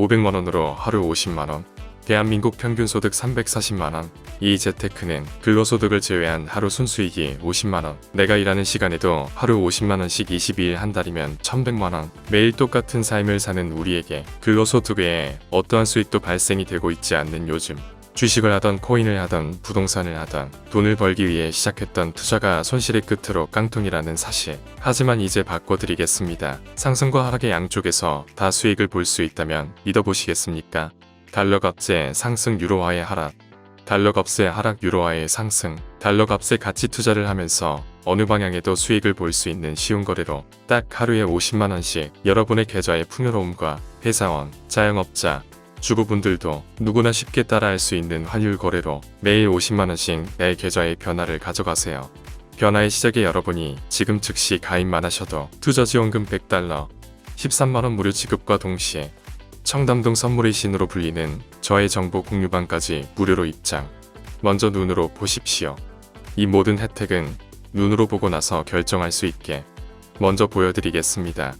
500만원으로 하루 50만원. 대한민국 평균 소득 340만원. 이 재테크는 근로소득을 제외한 하루 순수익이 50만원. 내가 일하는 시간에도 하루 50만원씩 22일 한 달이면 1100만원. 매일 똑같은 삶을 사는 우리에게 근로소득 외에 어떠한 수익도 발생이 되고 있지 않는 요즘. 주식을 하던 코인을 하던 부동산을 하던 돈을 벌기 위해 시작했던 투자가 손실의 끝으로 깡통이라는 사실. 하지만 이제 바꿔드리겠습니다. 상승과 하락의 양쪽에서 다 수익을 볼 수 있다면 믿어보시겠습니까? 달러 값의 상승 유로화의 하락. 달러 값의 하락 유로화의 상승. 달러 값에 가치 투자를 하면서 어느 방향에도 수익을 볼 수 있는 쉬운 거래로 딱 하루에 50만원씩 여러분의 계좌의 풍요로움과 회사원, 자영업자, 주부분들도 누구나 쉽게 따라할 수 있는 환율 거래로 매일 50만원씩 내 계좌의 변화를 가져가세요. 변화의 시작에 여러분이 지금 즉시 가입만 하셔도 투자지원금 100달러, 13만원 무료 지급과 동시에 청담동 선물의 신으로 불리는 저의 정보 공유방까지 무료로 입장. 먼저 눈으로 보십시오. 이 모든 혜택은 눈으로 보고 나서 결정할 수 있게 먼저 보여드리겠습니다.